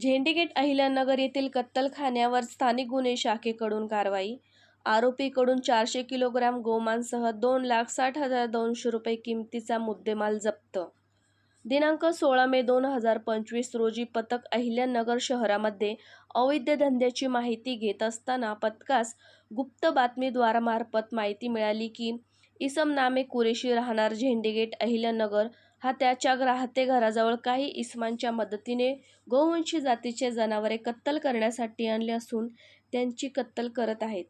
झेंडीगेट अहिल्यानगर येथील कत्तलखान्यावर स्थानिक गुन्हे शाखेकडून कारवाई. आरोपीकडून चारशे किलोग्रॅम गोमांसह दोन लाख साठ हजार दोनशे रुपये किमतीचा मुद्देमाल जप्त. दिनांक सोळा मे दोन हजार पंचवीस रोजी पथक अहिल्यानगर शहरामध्ये अवैध धंद्याची माहिती घेत असताना पथकास गुप्त बातमीद्वारामार्फत माहिती मिळाली की इसम नामे कुरेशी राहणार झेंडेगेट अहिल्यानगर हा त्याच्या राहते घराजवळ काही इसमांच्या मदतीने गोवंशी जातीचे जनावरे कत्तल करण्यासाठी आणले असून त्यांची कत्तल करत आहेत.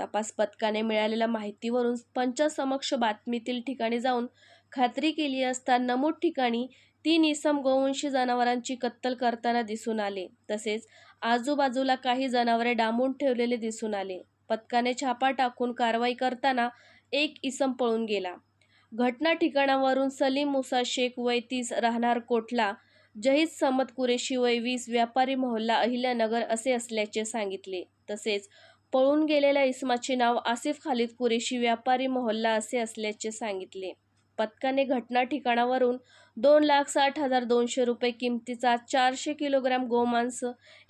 तपास पथकाने मिळालेल्या माहितीवरून पंचासमक्ष बातमीतील ठिकाणी जाऊन खात्री केली असता नमूद ठिकाणी तीन इसम गोवंशी जनावरांची कत्तल करताना दिसून आले. तसेच आजूबाजूला काही जनावरे डांबून ठेवलेले दिसून आले. पथकाने छापा टाकून कारवाई करताना एक इसम पळून गेला. घटना ठिकाणावरून सलीम मुसा शेख वय तीस राहणार कोटला जहीद समद कुरेशी वय वीस व्यापारी मोहल्ला अहिल्यानगर असे असल्याचे सांगितले. तसेच पळून गेलेल्या इसमाचे नाव आसिफ खालिद कुरेशी व्यापारी मोहल्ला असे असल्याचे सांगितले. पथकाने घटना ठिकाणावरून दोन लाख साठ हजार दोनशे रुपये किमतीचा चारशे किलोग्रॅम गोमांस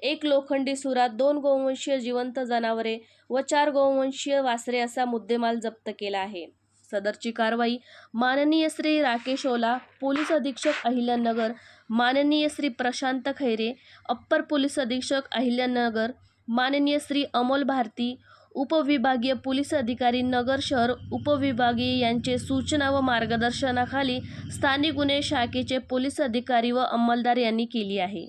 एक लोखंडी सुरा दोन गोवंशीय जिवंत जनावरे व चार गोवंशीय वासरे असा मुद्देमाल जप्त केला आहे. सदरची कारवाई. माननीय श्री राकेश ओला पोलीस अधीक्षक अहिल्यानगर माननीय श्री प्रशांत खैरे अप्पर पोलीस अधीक्षक अहिल्यानगर माननीय श्री अमोल भारती उपविभागीय पोलीस अधिकारी नगर शहर उपविभागीय यांचे सूचना व मार्गदर्शनाखाली स्थानिक गुन्हे शाखेचे पोलीस अधिकारी व अंमलदार यांनी केली आहे.